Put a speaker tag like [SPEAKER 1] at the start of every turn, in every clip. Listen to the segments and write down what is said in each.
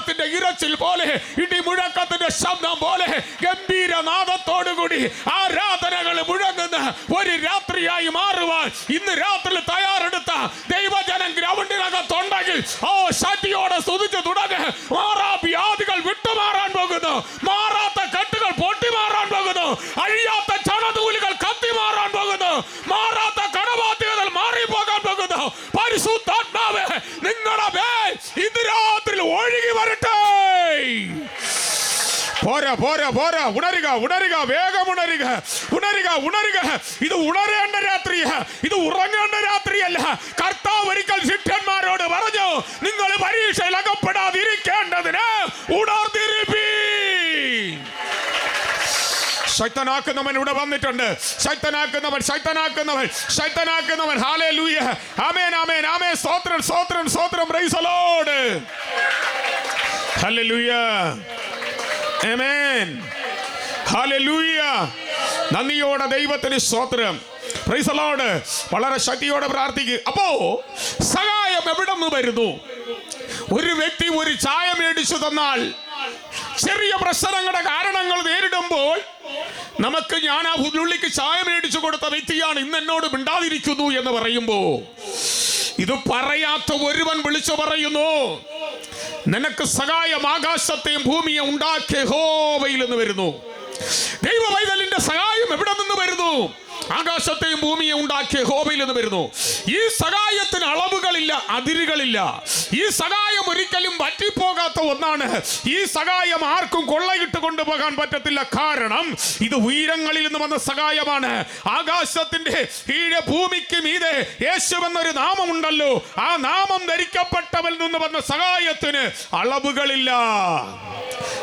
[SPEAKER 1] സിംഹത്തിന്റെ ഇരച്ചിൽ പോലെ ഇടിമുഴക്കത്തിന്റെ ശബ്ദം പോലെ ഗംഭീര നാദത്തോടുകൂടി ആരാധനകൾ മുഴങ്ങുന്ന ഒരു രാത്രിയായി മാറുവാൻ ഇന്ന് രാത്രി തയ്യാറെടുത്ത ദൈവജനം ഗ്രൗണ്ടിനകത്തുണ്ടെങ്കിൽ ഓ ശക്തിയോടെ സ്തുതിച്ചു തുടങ്ങ് മാറാ വ്യാധികൾ വിട്ടുമാറാൻ പോകുന്നു മാറാത്ത കെട്ടുകൾ പൊട്ടിമാറാൻ പോകുന്നു അഴിയാത്ത ചണനൂലുകൾ കത്തിമാറാൻ പോകുന്നു മാറാത്ത കടബാധ്യതകൾ മാറിപ്പോകാൻ പോകുന്നു പരിശുദ്ധാത്മാവ് നിങ്ങളുടെ മേൽ ഇന്ന് രാത്രി ഒഴുകി വരട്ടെ പോരാ പോരാ പോരാ ഉണരുക വേഗം ഉണരുക. ഉണരുക ഉണരുക. ഇത് ഉണരേണ്ട രാത്രിയ ഇത് ഉറങ്ങേണ്ട രാത്രിയല്ല. കർത്താവ് ഒരിക്കൽ ശിഷ്യന്മാരോട് പറഞ്ഞു നിങ്ങൾ പരീക്ഷയിൽ അകപ്പെടാതിരിക്കേണ്ടതിന് ശക്തനാക്കുന്നവൻ ഇവിടെ വന്നിട്ടുണ്ട്. ശക്തനാക്കുന്നവൻ ശക്തനാക്കുന്നവൻ ശക്തനാക്കുന്നവൻ. ഹാലേ ലൂയ ആമേൻ ആമേൻ ആമേൻ സ്തോത്രം സ്തോത്രം. സ്തോത്രം ലോർഡ് ഹല്ലേലൂയ ആമേൻ നന്ദിയോടെ ദൈവത്തിന് സ്തോത്രം. പ്രൈസലോട് വളരെ ശക്തിയോടെ പ്രാർത്ഥിക്കുക അപ്പോ സഹായം എവിടെ നിന്ന് വരുന്നു? ഒരു വ്യക്തി ഒരു ചായ മേടിച്ചു തന്നാൽ ചെറിയ പ്രശ്നങ്ങളുടെ കാരണങ്ങൾ നേരിടുമ്പോൾ നമുക്ക് ഞാൻ ആ ഉള്ളിക്ക് ചായ മേടിച്ചു കൊടുത്ത വ്യക്തിയാണ് ഇന്ന് എന്നോട് മിണ്ടാതിരിക്കുന്നു എന്ന് പറയുമ്പോ ഇത് പറയാത്ത ഒരുവൻ വിളിച്ചു പറയുന്നു നിനക്ക് സഹായം ആകാശത്തെയും ഭൂമിയെ ഉണ്ടാക്കിയ ഹോവയിൽ നിന്ന് വരുന്നു. ദൈവ സഹായം എവിടെ നിന്ന് വരുന്നു? ആകാശത്തെയും ഭൂമിയെ ഉണ്ടാക്കിയ ഹോബയിൽ നിന്ന് വരുന്നു. ഈ സഹായത്തിന് അളവുകളില്ല അതിരുകളില്ല. ഈ സഹായം ഒരിക്കലും പറ്റിപ്പോകാത്ത ഒന്നാണ്. ഈ സഹായം ആർക്കും കൊള്ളയിട്ട് കൊണ്ടുപോകാൻ പറ്റത്തില്ല. കാരണം ഇത് ഉയരങ്ങളിൽ നിന്ന് വന്ന സഹായമാണ്. ആകാശത്തിന്റെ കീഴെ ഭൂമിക്ക് മീതെ യേശു എന്നൊരു നാമമുണ്ടല്ലോ. ആ നാമം ധരിക്കപ്പെട്ടവൽ നിന്ന് വന്ന സഹായത്തിന് അളവുകളില്ല.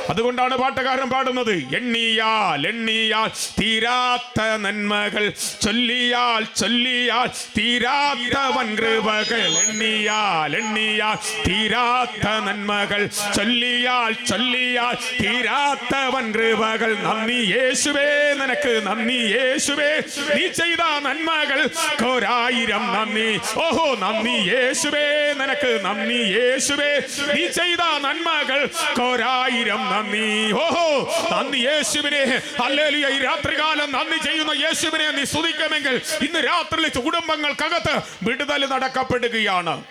[SPEAKER 1] അതുകൊണ്ടാണ് പാട്ടുകാരൻ പാടുന്നത് എണ്ണിയാൽ എണ്ണിയാൽ തീരാത്ത നന്മകൾ ചൊല്ലിയാൽ ചൊല്ലിയാൽ തീരാത്ത വൻകൃപകൾ എണ്ണിയാൽ എണ്ണിയാൽ തീരാത്ത നന്മകൾ ചൊല്ലിയാൽ ചൊല്ലിയാൽ തീരാത്ത വൻകൃപകൾ നന്ദി യേശുവേ നിനക്ക് നന്ദി യേശുവേ. നീ ചെയ്ത നന്മകൾ ഒരായിരം നന്ദി. ഓഹോ നന്ദി യേശുവേ നിനക്ക് നന്ദി യേശുവേ. നീ ചെയ്ത നന്മകൾ ഒരായിരം നന്ദി. ഓഹോ നന്ദി യേശുവിനെ. അല്ലേലു ഈ രാത്രികാലം നന്ദി ചെയ്യുന്ന യേശുവിനെ നീ സ്തുതിക്കുമെങ്കിൽ ഇന്ന് രാത്രി കുടുംബങ്ങൾക്കകത്ത് വിടുതൽ നടക്കപ്പെടുകയാണ്.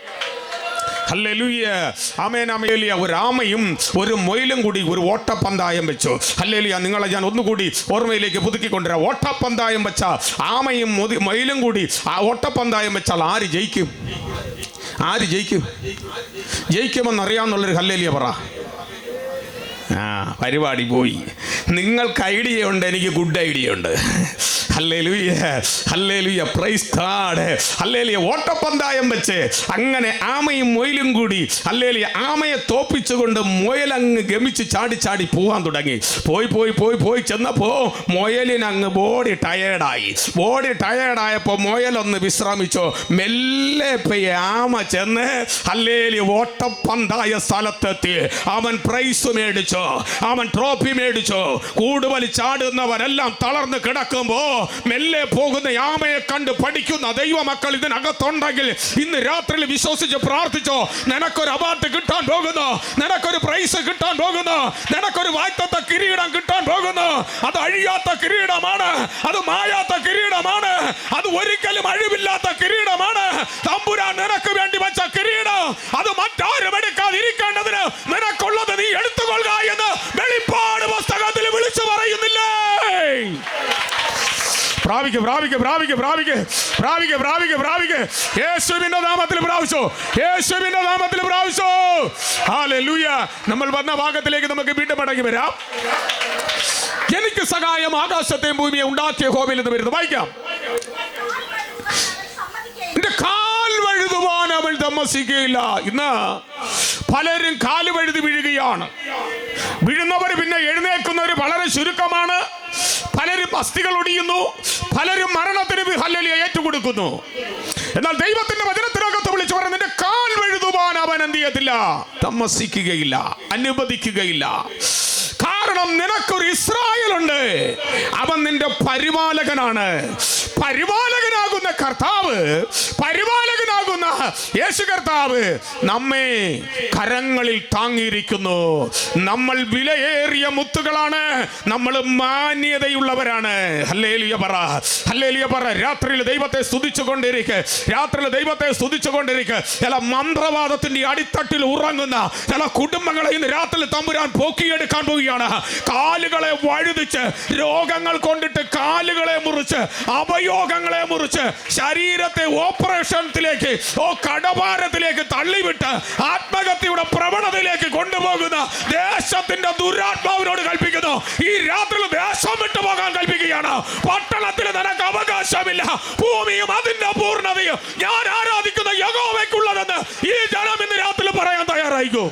[SPEAKER 1] ആമേലിയ. ഒരു ആമയും ഒരു മൊയിലും കൂടി ഒരു ഓട്ടപ്പന്തായം വെച്ചു. ഹല്ലേലിയ നിങ്ങളെ ഞാൻ ഒന്നുകൂടി ഓർമ്മയിലേക്ക് പുതുക്കിക്കൊണ്ടുവരാം. ഓട്ടപ്പന്തായം വെച്ച ആമയും മൊയിലും കൂടി ആ ഓട്ടപ്പന്തായം വെച്ചാൽ ആര് ജയിക്കും? ആര് ജയിക്കും? ജയിക്കുമെന്നറിയാമെന്നുള്ളൊരു ഹല്ലേലിയ പറ. ആ പരിപാടി പോയി. നിങ്ങൾക്ക് ഐഡിയ ഉണ്ട് എനിക്ക് ഗുഡ് ഐഡിയ ഉണ്ട്. പ്രൈസ് ഓട്ടപ്പന്തായം വെച്ച് അങ്ങനെ ആമയും മൊയിലും കൂടി ഹല്ലേലൂയ ആമയെ തോപ്പിച്ചുകൊണ്ട് മുയലങ്ങ് ഗമിച്ച് ചാടി ചാടി പോകാൻ തുടങ്ങി. പോയി പോയി പോയി പോയി ചെന്നപ്പോ മൊയലിനങ്ങ് ബോഡി ടയേർഡായി ബോഡി ടയേർഡായപ്പോൾ മുയലൊന്ന് വിശ്രമിച്ചോ. മെല്ലെ ആമ ചെന്ന് ഹല്ലേലി ഓട്ടപ്പന്തായ സ്ഥലത്തെത്തി. അവൻ പ്രൈസ് മേടിച്ചോ. അവൻ ട്രോഫി മേടിച്ചോ. കൂടുവലി ചാടുന്നവരെല്ലാം തളർന്ന് കിടക്കുമ്പോ മെല്ലെ പോകുന്ന യാമയെ കണ്ട് പഠിക്കുന്ന ദൈവമക്കൾ ഇതിനകത്തുണ്ടെങ്കിൽ ഇന്ന് രാത്രിയിൽ വിശ്വസിച്ച് പ്രാർത്ഥിച്ചോ നിനക്കൊരു അവാർഡ് കിട്ടാൻ പോകുന്നു നിനക്കൊരു പ്രൈസ് കിട്ടാൻ പോകുന്നു നിനക്കൊരു വായ്പത്തെ കിരീടം കിട്ടാൻ പോകുന്നു. അത് അഴിയാത്ത കിരീടമാണ് അത് മായാത്ത കിരീടമാണ് അത് ഒരിക്കലും അഴിവില്ലാത്ത കിരീടമാണ്. തമ്പുരാൻ നിനക്ക് വേണ്ടി വെച്ച കിരീടം അത് മറ്റാരും എടുക്കാതിരിക്കേണ്ടതിന് നിനക്കുള്ളത് നീ എടുത്തുകൊള്ളുക എന്ന് വെളിപ്പാട് പുസ്തകത്തിൽ വിളിച്ചു പറയുന്നില്ലേ? പ്രാപിക്ക് പ്രാപിക്ക് പ്രാപിക്ക് പ്രാപിക്ക് പ്രാപിക്ക് പ്രാപിക്ക് പ്രാപിക്ക്. യേശുവിന്റെ നാമത്തിൽ പ്രാപിച്ചോ യേശുവിന്റെ നാമത്തിൽ പ്രാപിച്ചോ ഹാലൂയ നമ്മൾ വന്ന ഭാഗത്തിലേക്ക് നമുക്ക് വീണ്ടും മടങ്ങി വരാം. എനിക്ക് സഹായം ആകാശത്തെയും ഭൂമിയെ ഉണ്ടാക്കിയ ഹോമിൽ നിന്ന് വരുന്നു. വായിക്കാം. എന്റെ കാൽ വഴുതുവാൻ അവൾ താമസിക്കുകയില്ല. ഇന്ന് പലരും കാൽ വഴുതി വീഴുകയാണ്. വീഴുന്നവർ പിന്നെ എഴുന്നേൽക്കുന്നവർ വളരെ ചുരുക്കമാണ്. പലരും അസ്ഥികൾ ഒടിയുന്നു പലരും മരണത്തിന് ഹല്ലലിയ ഏറ്റുകൊടുക്കുന്നു. എന്നാൽ ദൈവത്തിന്റെ വചനത്തിനകത്ത് വിളിച്ചു പറഞ്ഞ നിന്റെ കാൽ വഴുതുവാൻ അവൻ എന്ത് ചെയ്യത്തില്ല? താമസിക്കുകയില്ല അനുവദിക്കുകയില്ല. കാരണം നിനക്കൊരു ഇസ്രായേലുണ്ട്. അവൻ നിന്റെ പരിപാലകനാണ്. പരിപാലകനാകുന്ന കർത്താവ് പരിപാലകനാകുന്ന യേശു കർത്താവ് നമ്മെ കരങ്ങളിൽ താങ്ങിയിരിക്കുന്നു. നമ്മൾ വിലയേറിയ മുത്തുകളാണ്. നമ്മൾ മാന്യതയുള്ളവരാണ്. ഹല്ലേലിയ പറ. ഹല്ലേലിയ പറ. രാത്രിയിൽ ദൈവത്തെ സ്തുതിച്ചുകൊണ്ടിരിക്കെ രാത്രിയിൽ ദൈവത്തെ സ്തുതിച്ചുകൊണ്ടിരിക്കെ ചില മന്ത്രവാദത്തിന്റെ അടിത്തട്ടിൽ ഉറങ്ങുന്ന ചില കുടുംബങ്ങളെ ഇന്ന് രാത്രിയിൽ തമ്പുരാൻ പോക്കിയെടുക്കാൻ പോവുകയാണ്. കാലുകളെ വഴുതിച്ച് രോഗങ്ങൾ കൊണ്ടിട്ട് കാലുകളെ മുറിച്ച് അപയോഗങ്ങളെ മുറിച്ച് ശരീരത്തെ ഓപ്പറേഷനത്തിലേക്ക് ഓ കടഭാരത്തിലേക്ക് തള്ളിവിട്ട് ആത്മഹത്യയുടെ പ്രവണതയിലേക്ക് കൊണ്ടുപോകുന്ന ദേശത്തിന്റെ ദുരാത്മാവിനോട് കൽപ്പിക്കുന്നു. ഈ രാത്രിയിൽ ദേശം വിട്ടു പോകാൻ കൽപ്പിക്കുകയാണ്. പട്ടണത്തിൽ നിനക്ക് അവകാശമില്ല. ഭൂമിയും അതിന്റെ പൂർണതയും ഞാൻ ആരാധിക്കുന്ന യഗോവയ്ക്കുള്ളതെന്ന് ഈ ജനം ഇന്ന് രാത്രി പറയാൻ തയ്യാറായിക്കോ?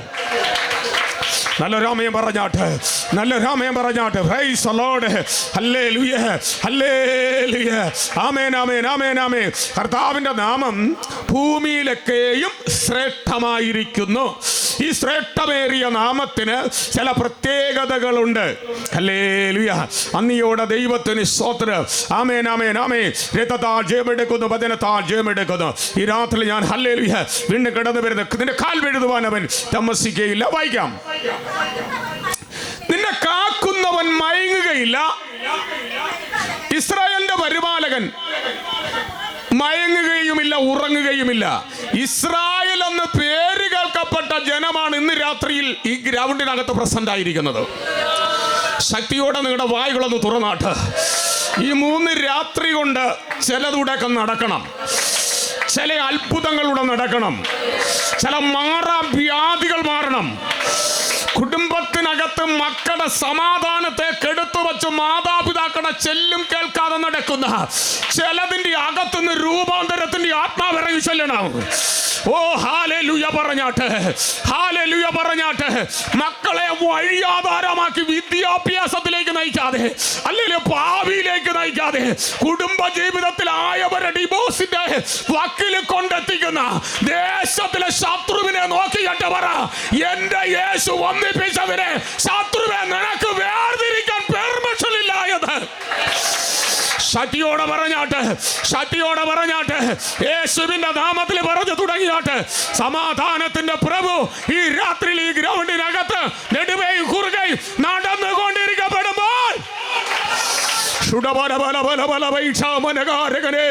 [SPEAKER 1] നല്ല രാമയം പറഞ്ഞാട്ട് നല്ല രാമയം പറഞ്ഞാട്ട്. പ്രൈസ് ലോർഡ് ഹല്ലേലൂയ ഹല്ലേലൂയ ആമേൻ ആമേൻ ആമേൻ ആമേൻ. കർത്താവിന്റെ നാമം ഭൂമിയിലൊക്കെയും ശ്രേഷ്ഠമായിരിക്കുന്നു. ഈ ശ്രേഷ്ഠമേറിയ നാമത്തിന് ചില പ്രത്യേകതകളുണ്ട്. ഹല്ലേലൂയ അന്നിയോടെ ദൈവത്തിന് സ്തോത്രം. ആമേൻ ആമേൻ ആമേൻ. ജയമെടുക്കുന്നു വചനത്താൽ ജയമെടുക്കുന്നു. ഈ രാത്രി ഞാൻ ഹല്ലേലൂയ വീണ്ടും കിടന്നു വരുന്നു നിന്റെ കാൽ വെഴുതുവാൻ അവൻ താമസിക്കുകയില്ല. വായിക്കാം. നിന്നെ കാക്കുന്നവൻ മയങ്ങുകയില്ല. ഇസ്രായേലിന്റെ പരിപാലകൻ മയങ്ങുകയുമില്ല ഉറങ്ങുകയുമില്ല. ഇസ്രായേൽ എന്ന് പേര് കേൾക്കപ്പെട്ട ജനമാണ് ഇന്ന് രാത്രിയിൽ ഈ ഗ്രൗണ്ടിനകത്ത് പ്രസന്റ് ആയിരിക്കുന്നത്. ശക്തിയോടെ നിങ്ങളുടെ വായുകളൊന്ന് തുറന്നാട്ട്. ഈ മൂന്ന് രാത്രി കൊണ്ട് ചിലതൂടെയൊക്കെ നടക്കണം. ചില അത്ഭുതങ്ങളുടെ നടക്കണം. ചില മാറാ വ്യാധികൾ മാറണം. കുടുംബത്തിനകത്ത് മക്കളുടെ സമാധാനത്തെ കെടുത്തു വച്ച് മാതാപിതാക്കളുടെ ചെല്ലും കേൾക്കാതെ നടക്കുന്ന ചിലതിന്റെ അകത്തുനിന്ന് രൂപാന്തരത്തിന്റെ ആത്മാവിറങ്ങി ചെല്ലണം. ഓ ഹാലെ ലുയ പറഞ്ഞാട്ടെ. ഹാലെ ലുയ പറഞ്ഞാട്ടെ. മക്കളെ വഴിയാധാരമാക്കി വിദ്യാഭ്യാസത്തിലേക്ക് നയിക്കാതെ അല്ലെങ്കിൽ ഭാവിയിലേക്ക് നയിക്കാതെ കുടുംബ ജീവിതത്തിൽ ആയവരെ ഡിവോഴ്സിന്റെ വക്കിൽ കൊണ്ടെത്തിക്കുന്ന ദേശത്തിലെ ശത്രുവിനെ നോക്കി പറ എന്റെ യേശു ഒന്നിപ്പിച്ചതിനെ ശത്രുവെ നിനക്ക് വേർതിരിക്കാൻ ശക്തിയോടെ പറഞ്ഞാട്ട് ശക്തിയോടെ പറഞ്ഞാട്ട് യേശുവിന്റെ നാമത്തിൽ പറഞ്ഞു തുടങ്ങിയാട്ട് സമാധാനത്തിന്റെ പ്രഭു ഈ രാത്രിയിൽ ഈ ഗ്രൗണ്ടിനകത്ത് നെടുവേയും കുറുകയും നടന്നുകൊണ്ടിരിക്കപ്പെടുമ്പോൾ മനകാരകനെ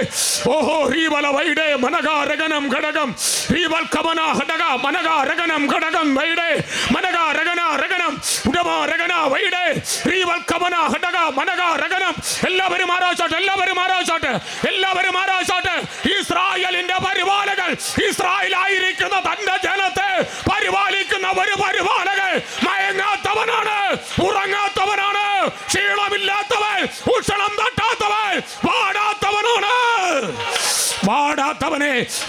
[SPEAKER 1] ഓഹോ റീവല വൈഡേ മനകാരകനം ഘടകം. റീവൽ കമന ഹടക മനകാരകനം ഘടകം വൈഡേ മനകാരകന രകനം ഉടമാരകന വൈഡേ റീവൽ കമന ഹടക മനകാരകനം. എല്ലാവരും ആരാച്ചാട്ട് എല്ലാവരും ആരാച്ചാട്ട് എല്ലാവരും ആരാച്ചാട്ട് ഇസ്രായേലിന്റെ പരിപാലകൻ ഇസ്രായേലായിരിക്കുന്ന തന്റെ ജനത്തെ പരിപാലിക്കുന്ന ഒരു പരിപാലകൻ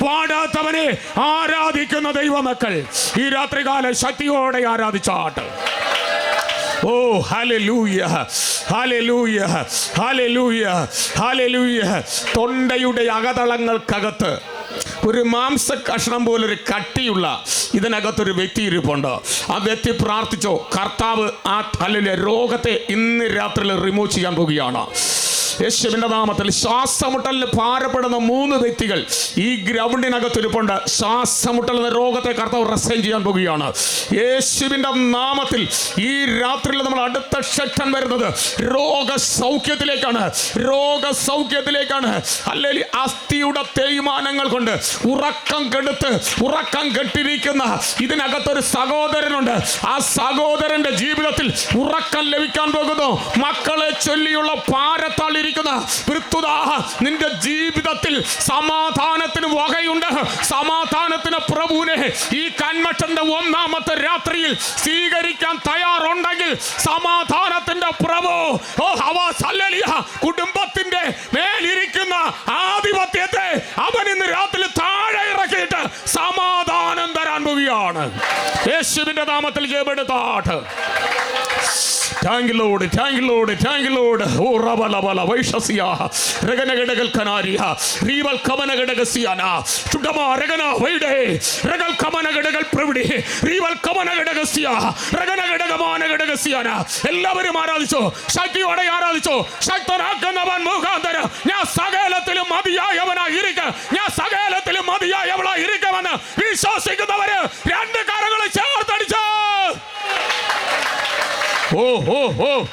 [SPEAKER 1] വാടാത്തവനെ ആരാധിക്കുന്ന ദൈവമക്കൾ ഈ രാത്രികാല ശക്തിയോടെ ആരാധിച്ചാട്ട് ഓ ഹലലൂയ ഹലലൂയ ഹലലൂയ ഹലലൂയ തൊണ്ടയുടെ അകതളങ്ങൾക്കകത്ത് ഒരു മാംസ കഷ്ണം പോലൊരു കട്ടിയുള്ള ഇതിനകത്തൊരു വ്യക്തി ഇരിപ്പുണ്ട്. ആ വ്യക്തി പ്രാർത്ഥിച്ചോ കർത്താവ് ആ തലയിലെ രോഗത്തെ ഇന്ന് രാത്രിയിൽ റിമൂവ് ചെയ്യാൻ പോവുകയാണ്. യേശുവിന്റെ നാമത്തിൽ ശ്വാസമുട്ടലിന് ഭാരപ്പെടുന്ന മൂന്ന് വ്യക്തികൾ ഈ ഗ്രൗണ്ടിനകത്ത് ഇരിപ്പുണ്ട്. ശ്വാസമുട്ടൽ എന്ന രോഗത്തെ കർത്താവ് റെസൈൻ ചെയ്യാൻ പോവുകയാണ് യേശുവിന്റെ നാമത്തിൽ ഈ രാത്രിയിൽ നമ്മൾ അടുത്ത സെക്ഷൻ വരുന്നത് രോഗസൗഖ്യത്തിലേക്കാണ്. രോഗസൗഖ്യത്തിലേക്കാണ്. അല്ലെങ്കിൽ അസ്ഥിയുടെ തേയ്മാനങ്ങൾ കൊണ്ട് ഉറക്കം കെടുത്ത് ഉറക്കം കെട്ടിരിക്കുന്ന ഇതിനകത്തൊരു സഹോദരനുണ്ട്. ആ സഹോദരന്റെ ജീവിതത്തിൽ ഉറക്കം ലഭിക്കാൻ പോകുന്നു. മക്കളെ ചൊല്ലിയുള്ള പാരത്താളിരിക്കുന്ന പൃത്തുദാഹ നിന്റെ ജീവിതത്തിൽ സമാധാനത്തിന് വകയുണ്ട്. സമാധാനത്തിന് പ്രഭുവിനെ ഈ കന്മഷന്റെ ഒന്നാമത്തെ രാത്രിയിൽ സ്വീകരിക്കാൻ തയ്യാറുണ്ടെങ്കിൽ സമാധാനത്തിന്റെ പ്രഭു ഓ ഹവ കുടുംബത്തിന്റെ മേലിരിക്കുന്ന ആധിപത്യത്തെ അവൻ ഇന്ന് രാത്രി താഴെ ഇറക്കിയിട്ട് സമാധാനം തരാൻ പോവുകയാണ്. യേശുവിന്റെ നാമത്തിൽ ജയമെടുത്താട്ട് ടാങ്കിലോട് താങ്ക് ലോഡ് ഓ റബല ബല വൈഷസിയ രഗനഗടകൽ കനാരിയ റീവൽ കമനഗടകസിയാന ചുടമ രഗന വൈഡേ രഗൽ കമനഗടകൽ പ്രവിടി റീവൽ കമനഗടകസിയ രഗനഗടകമാനഗടകസിയാന എല്ലാവരും ആരാധിച്ചോ ശക്തിയോടെ ആരാധിച്ചോ ശക്തനാക്കുന്നവൻ മുഖാന്തര ഞാൻ സകലത്തിലും മതിയായവനായി ഇരിക്ക ഞാൻ സകലത്തിലും മതിയായവളായി ഇരിക്കുമെന്ന് വിശ്വസിക്കുന്നവര് രണ്ട് കരങ്ങൾ ചേർത്തടിച്ച് ഓ ഓ ഓ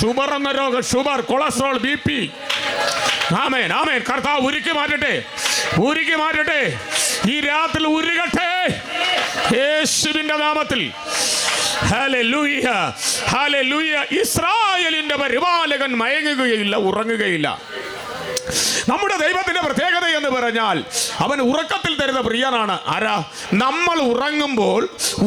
[SPEAKER 1] ഷുഗർ എന്ന രോഗം ഷുഗർ കൊളസ്ട്രോൾ ബി പി. ആമേൻ ആമേൻ. കർത്താവ് ഉരുക്കി മാറ്റട്ടെ ഉരുക്കി മാറ്റട്ടെ. ഈ രാത്രി ഉരുകട്ടെ. യേശുവിന്റെ നാമത്തിൽ. ഇസ്രായേലിന്റെ പരിപാലകൻ മയങ്ങുകയില്ല ഉറങ്ങുകയില്ല. നമ്മുടെ ദൈവത്തിന്റെ പ്രത്യേകത എന്ന് പറഞ്ഞാൽ അവൻ ഉറക്കത്തിൽ തരുന്ന പ്രിയനാണ്. ആരാ? നമ്മൾ ഉറങ്ങുമ്പോൾ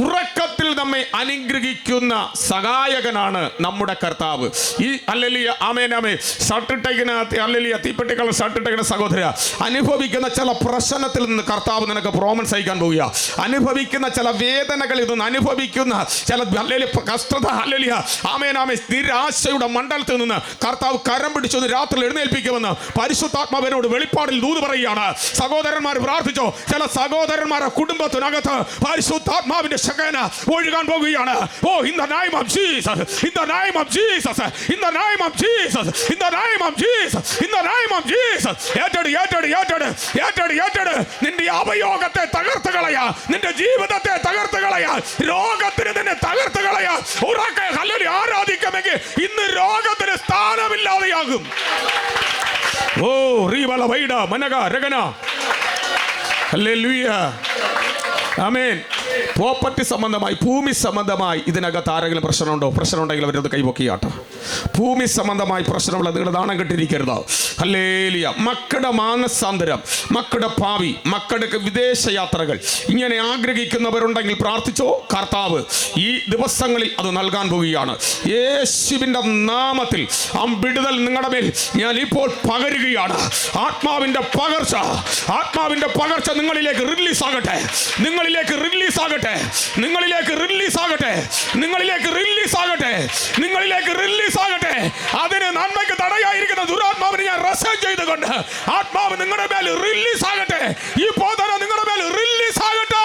[SPEAKER 1] ഉറക്കത്തിൽ നമ്മെ അനുഗ്രഹിക്കുന്ന സഹായകനാണ് നമ്മുടെ കർത്താവ്. ഈ അല്ലലിയ ആമേനാമേ ഷർട്ടിട്ടേക്കിനകത്ത് അല്ലലിയ തീപ്പെട്ടിക്കള ഷർട്ടിട്ടേക്കുന്ന സഹോദര അനുഭവിക്കുന്ന ചില പ്രശ്നത്തിൽ നിന്ന് കർത്താവ് നിനക്ക് പ്രോമൻസ് സഹിക്കാൻ പോവുക അനുഭവിക്കുന്ന ചില വേദനകളിൽ നിന്ന് അനുഭവിക്കുന്ന ചില അല്ലലിയ കഷ്ടത അല്ലലിയ ആമേനാമേ നിരാശയുടെ മണ്ഡലത്തിൽ നിന്ന് കർത്താവ് കരം പിടിച്ചൊന്ന് രാത്രി എഴുന്നേൽപ്പിക്കുമെന്ന് പരിശുദ്ധാത്മാവിനോട് വെളിപ്പാടിൽ ദൂത് പറയുകയാണ്. സഹോദരന്മാർ പ്രാർത്ഥിച്ചോ ചില സഹോദരന്മാരെ കുടുംബത്തിനകത്ത് പരിശുദ്ധാത്മാവിന്റെ ശകന ഒഴുകാൻ പോകുകയാണ് ഓ in the name of Jesus in the name of Jesus in the name of Jesus in the name of Jesus in the name of Jesus ഏറ്റെടു ഏറ്റെടു ഏറ്റെടു ഏറ്റെടു ഏറ്റെടു. നിന്റെ അവയോഗത്തെ തകർത്തു കളയാ. നിന്റെ ജീവിതത്തെ തകർത്തു കളയാ. രോഗത്തിന് നിന്നെ തകർത്തു കളയാ. ഉറക്കെ ഹല്ലേലൂയ ആരാധിക്കുമെങ്കിൽ ഇന്ന് രോഗത്തിന് സ്ഥാനമില്ലാതെയാകും. ഓ റീവല വൈഡ മനക രഗന ഹല്ലേലൂയ ആമേൻ. പ്രോപ്പർട്ടി സംബന്ധമായി ഭൂമി സംബന്ധമായി ഇതിനകത്ത് ആരെങ്കിലും പ്രശ്നമുണ്ടോ? പ്രശ്നമുണ്ടെങ്കിൽ അവരത് കൈവക്കിയാട്ടോ ഭൂമി സംബന്ധമായി പ്രശ്നമുള്ള നിങ്ങൾ നാണം കെട്ടിരിക്കരുത്. അല്ലേലിയ മക്കളുടെ മാനസാന്തരം മക്കളുടെ ഭാവി മക്കളുടെ വിദേശ യാത്രകൾ. ഇങ്ങനെ ആഗ്രഹിക്കുന്നവരുണ്ടെങ്കിൽ പ്രാർത്ഥിച്ചോ? കർത്താവ് ഈ ദിവസങ്ങളിൽ അത് നൽകാൻ പോവുകയാണ്. യേശുവിന്റെ നാമത്തിൽ ആ വിടുതൽ നിങ്ങളുടെ മേൽ ഞാൻ ഇപ്പോൾ പകരുകയാണ്. ആത്മാവിന്റെ പകർച്ച ആത്മാവിന്റെ പകർച്ച നിങ്ങളിലേക്ക് റിലീസ് ആകട്ടെ. നിങ്ങളിലേക്ക് റിലീസ് ആകട്ടെ. നിങ്ങളിലേക്ക് റിലീസ് ആകട്ടെ. നിങ്ങളിലേക്ക് റിലീസ് ആകട്ടെ. നിങ്ങളിലേക്ക് റിലീസ് ആകട്ടെ. അതിന് നന്മയ്ക്ക് തടയായിരിക്കുന്ന ദുരാത്മാവിനെ ഞാൻ റസം ചെയ്തുകൊണ്ട് ആത്മാവ് നിങ്ങളുടെ മേൽ റിലീസ് ആകട്ടെ. ഈ പോതന നിങ്ങളുടെ മേൽ റിലീസ് ആകട്ടെ.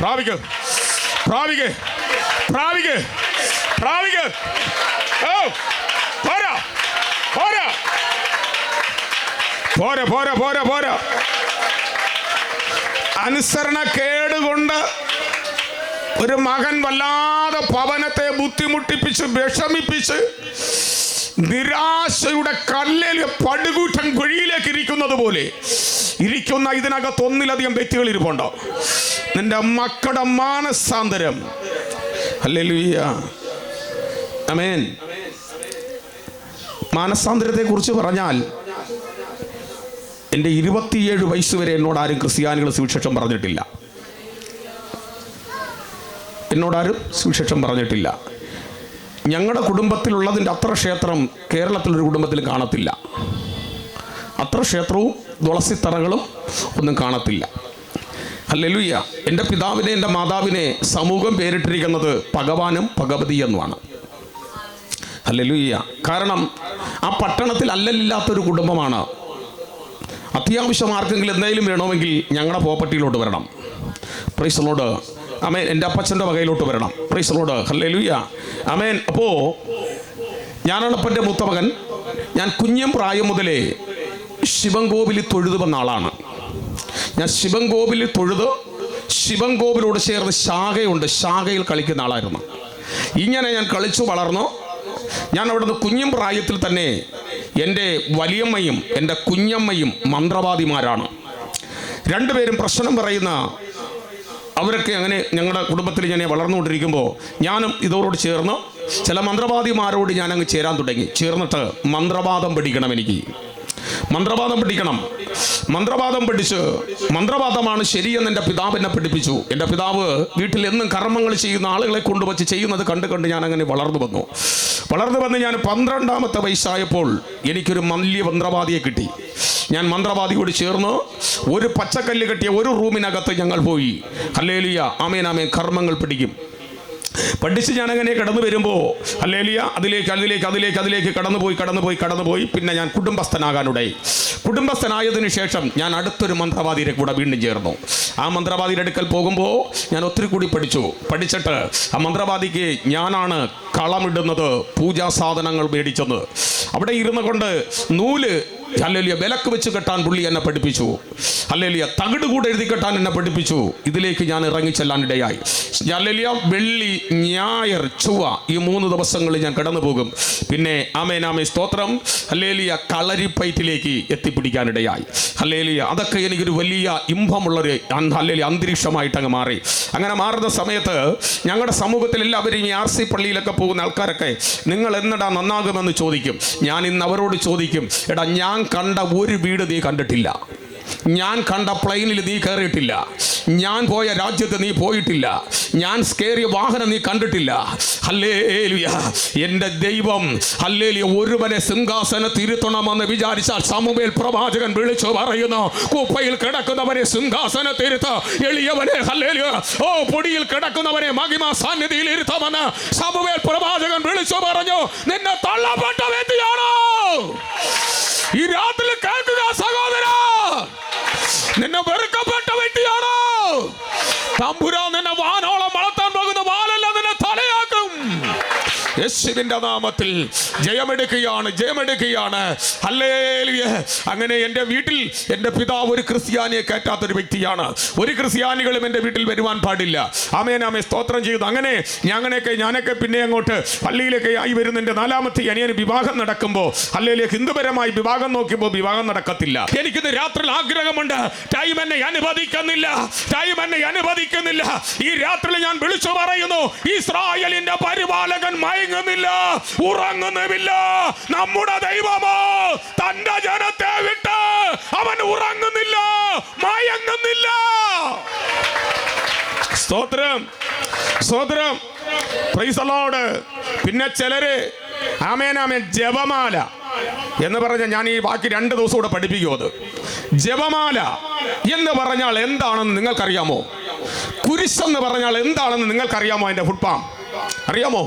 [SPEAKER 1] പ്രാപിക്ക് പ്രാപിക്ക് പ്രാപിക്ക് പ്രാപിക്ക് ഓ പോരാ പോരാ. പോരാ പോരാ പോരാ പോരാ. അനുസരണ കേടുകൊണ്ട് ഒരു മകൻ വല്ലാതെ പവനത്തെ ബുദ്ധിമുട്ടിപ്പിച്ച് വിഷമിപ്പിച്ച് നിരാശയുടെ കല്ലിൽ പടുകൂറ്റൻ കുഴിയിലേക്ക് ഇരിക്കുന്നത് പോലെ ഇരിക്കുന്ന ഇതിനകത്ത് ഒന്നിലധികം വ്യക്തികൾ ഇരിപ്പുണ്ടോ. നിന്റെ മക്കളുടെ മാനസാന്തരം. ഹല്ലേലൂയ. അമേൻ മാനസാന്തരത്തെ കുറിച്ച് പറഞ്ഞാൽ എന്റെ ഇരുപത്തിയേഴ് വയസ്സ് വരെ എന്നോട് ആരും ക്രിസ്ത്യാനികൾ സുവിശേഷം പറഞ്ഞിട്ടില്ല. എന്നോടാരും സുവിശേഷം പറഞ്ഞിട്ടില്ല. ഞങ്ങളുടെ കുടുംബത്തിലുള്ളതിന്റെ അത്ര ക്ഷേത്രം കേരളത്തിലൊരു കുടുംബത്തിൽ കാണത്തില്ല. അത്ര ക്ഷേത്രവും തുളസിത്തറകളും ഒന്നും കാണത്തില്ല. അല്ലെലുയ്യ എന്റെ പിതാവിനെ എന്റെ മാതാവിനെ സമൂഹം പേരിട്ടിരിക്കുന്നത് ഭഗവാനും ഭഗവതി എന്നുമാണ്. അല്ലെലുയ്യ കാരണം ആ പട്ടണത്തിൽ അല്ലലില്ലാത്തൊരു കുടുംബമാണ് അത്യാവശ്യം ആർക്കെങ്കിലും എന്തെങ്കിലും വേണമെങ്കിൽ ഞങ്ങളുടെ പ്രോപ്പർട്ടിയിലോട്ട് വരണം. പ്രൈസലോട് അമേൻ എന്റെ അപ്പച്ചന്റെ വകയിലോട്ട് വരണം. പ്രൈസലോട് ഹല്ലേലൂയ അമേൻ അപ്പോൾ ഞാനാണ് അപ്പം എന്റെ മൂത്ത ഞാൻ കുഞ്ഞം പ്രായം മുതലേ ശിവൻകോവിലിൽ തൊഴുതു വന്ന ആളാണ്. ഞാൻ ശിവൻകോവിലിൽ തൊഴുത് ശിവൻകോവിലോട് ചേർന്ന് ശാഖയുണ്ട്. ശാഖയിൽ കളിക്കുന്ന ആളായിരുന്നു. ഇങ്ങനെ ഞാൻ കളിച്ചു വളർന്നു. ഞാൻ അവിടുന്ന് കുഞ്ഞും പ്രായത്തിൽ തന്നെ എന്റെ വലിയമ്മയും എന്റെ കുഞ്ഞമ്മയും മന്ത്രവാദിമാരാണ്. രണ്ടുപേരും പ്രശ്നം പറയുന്ന അവരൊക്കെ അങ്ങനെ ഞങ്ങളുടെ കുടുംബത്തിൽ ഞാൻ വളർന്നുകൊണ്ടിരിക്കുമ്പോൾ ഞാനും ഇതോട് ചേർന്ന് ചില മന്ത്രവാദിമാരോട് ഞാൻ അങ്ങ് ചേരാൻ തുടങ്ങി. ചേർന്നിട്ട് മന്ത്രവാദം പഠിക്കണം എനിക്ക്. മന്ത്രവാദം പഠിക്കണം മന്ത്രവാദം പഠിച്ച് മന്ത്രവാദമാണ് ശരിയെന്ന് എന്റെ പിതാവ് എന്നെ പഠിപ്പിച്ചു. എന്റെ പിതാവ് വീട്ടിൽ എന്നും കർമ്മങ്ങൾ ചെയ്യുന്ന ആളുകളെ കൊണ്ടുവച്ച് ചെയ്യുന്നത് കണ്ട് കണ്ട് ഞാൻ അങ്ങനെ വളർന്നു വന്നു. വളർന്നു വന്ന് ഞാൻ പന്ത്രണ്ടാമത്തെ വയസ്സായപ്പോൾ എനിക്കൊരു മല്യ മന്ത്രവാദിയെ കിട്ടി. ഞാൻ മന്ത്രവാദിയോട് ചേർന്ന് ഒരു പച്ചക്കല്ല് കെട്ടിയ ഒരു റൂമിനകത്ത് ഞങ്ങൾ പോയി. അല്ലേലിയ ആമേൻ. കർമ്മങ്ങൾ പിടിക്കും. പഠിച്ച് ഞാൻ അങ്ങനെ കടന്നു വരുമ്പോൾ അല്ലേലിയ അതിലേക്ക് അതിലേക്ക് അതിലേക്ക് അതിലേക്ക് കടന്നുപോയി കടന്നുപോയി കടന്നുപോയി. പിന്നെ ഞാൻ കുടുംബസ്ഥനാകാനുണ്ടായി. കുടുംബസ്ഥനായതിനു ശേഷം ഞാൻ അടുത്തൊരു മന്ത്രവാദിയുടെ കൂടെ വീണ്ടും ചേർന്നു. ആ മന്ത്രവാദിയുടെ അടുക്കൽ പോകുമ്പോൾ ഞാൻ ഒത്തിരി കൂടി പഠിച്ചു. പഠിച്ചിട്ട് ആ മന്ത്രവാദിക്ക് ഞാനാണ് കളമിടുന്നത് പൂജാ സാധനങ്ങൾ മേടിച്ചത് അവിടെ ഇരുന്നു കൊണ്ട് നൂൽ അല്ലേലിയ വിലക്ക് വെച്ച് കെട്ടാൻ പുള്ളി എന്നെ പഠിപ്പിച്ചു. അല്ലേലിയ തകിട് കൂടെ എഴുതി കെട്ടാൻ എന്നെ പഠിപ്പിച്ചു. ഇതിലേക്ക് ഞാൻ ഇറങ്ങിച്ചെല്ലാൻ ഇടയായി. അല്ലേലിയ വെള്ളി ഞായർ ചൊവ്വ ഈ മൂന്ന് ദിവസങ്ങളിൽ ഞാൻ കടന്നു പോകും പിന്നെ ആമേനാമേ സ്തോത്രം. അല്ലേലിയ കളരിപ്പയറ്റിലേക്ക് എത്തിപ്പിടിക്കാനിടയായി അല്ലേലിയ അതൊക്കെ എനിക്കൊരു വലിയ ഇമ്പമുള്ളൊരു അല്ലേലിയ അന്തരീക്ഷമായിട്ട് അങ്ങ് മാറി. അങ്ങനെ മാറുന്ന സമയത്ത് ഞങ്ങളുടെ സമൂഹത്തിൽ എല്ലാവരും ഈ ആർ സി പള്ളിയിലൊക്കെ പോകുന്ന ആൾക്കാരൊക്കെ നിങ്ങൾ എന്നടാ നന്നാകുമെന്ന് ചോദിക്കും? ഞാൻ ഇന്ന് അവരോട് ചോദിക്കും എടാ ഞാൻ കണ്ട ഒരു വീട് നീ കണ്ടിട്ടില്ല. ഞാൻ കണ്ട പ്ലെയിനിൽ നീ കയറിയിട്ടില്ല ഞാൻ പോയ രാജ്യത്ത് നീ പോയിട്ടില്ല. ഞാൻ കയറിയ വാഹനം നീ കണ്ടിട്ടില്ല. ഹല്ലേലൂയ. എന്റെ ദൈവം ഹല്ലേലിയ. ഒരുവനെ സിംഹാസനത്തിരുത്തണമെന്ന് വിചാരിച്ചാൽ സമൂഹേൽ പ്രവാചകൻ വിളിച്ചു പറയുന്നു. കുപ്പയിൽ കിടക്കുന്നവനെ സിംഹാസനത്തിരുത്ത്. എളിയവനെ ഹല്ലേലൂയ. ഓ പൊടിയിൽ കിടക്കുന്നവനെ മഹിമ സാന്നിധിയിൽ ഇരുത്തമെന്ന് സമൂഹേൽ പ്രവാചകൻ വിളിച്ചു പറഞ്ഞു. നിന്നെ തള്ളപ്പെട്ട വ്യക്തിയാണോ? ഈ രാത്രി കേൾക്കുക സഹോദര. നിന്നെ വെറുക്കപ്പെട്ട വ്യക്തിയാണോ? തമ്പുരാ നിന്നെ വാനോളം വളർത്താൻ യേശുവിന്റെ നാമത്തിൽ ജയമെടുക്കുകയാണ് ജയമെടുക്കുകയാണ്. അങ്ങനെ എന്റെ വീട്ടിൽ എന്റെ പിതാവ് ഒരു ക്രിസ്ത്യാനിയെ കയറ്റാത്തൊരു വ്യക്തിയാണ്. ഒരു ക്രിസ്ത്യാനികളും എന്റെ വീട്ടിൽ വരുവാൻ പാടില്ല. ആമേൻ ആമേ സ്തോത്രം ചെയ്തു. അങ്ങനെ ഞാനൊക്കെ ഞാനൊക്കെ പിന്നെ അങ്ങോട്ട് പള്ളിയിലൊക്കെ ആയി വരുന്ന എന്റെ നാലാമത്തെ അനിയന് വിവാഹം നടക്കുമ്പോൾ അല്ലെങ്കിൽ ഹിന്ദുപരമായി വിവാഹം നോക്കുമ്പോൾ വിവാഹം നടക്കത്തില്ല. എനിക്കിത് രാത്രിയിൽ ആഗ്രഹമുണ്ട്. ടൈം എന്നെ അനുവദിക്കുന്നില്ല. ടൈം എന്നെ അനുവദിക്കുന്നില്ല. ഈ രാത്രിയിൽ ഞാൻ വിളിച്ചു പറയുന്നു ഇസ്രായേലിന്റെ പരിപാലകൻ മയങ്ങുന്നില്ല ഉറങ്ങുന്നുമില്ല. നമ്മുടെ ദൈവമോ തന്റെ ജനത്തെ വിട്ട് അവൻ ഉറങ്ങുന്നില്ല മയങ്ങുന്നില്ല. സ്തോത്രം സ്തോത്രം. പ്രൈസലോട് പിന്നെ ചിലര് ആമേനാമേ ജപമാല എന്ന് പറഞ്ഞ ഞാൻ ഈ ബാക്കി രണ്ട് ദിവസം കൂടെ പഠിപ്പിക്കും അത്. ജപമാല എന്ന് പറഞ്ഞാൽ എന്താണെന്ന് നിങ്ങൾക്കറിയാമോ? കുരിശെന്ന് പറഞ്ഞാൽ എന്താണെന്ന് നിങ്ങൾക്കറിയാമോ അതിന്റെ ഫുട്പാം? അറിയാമോ?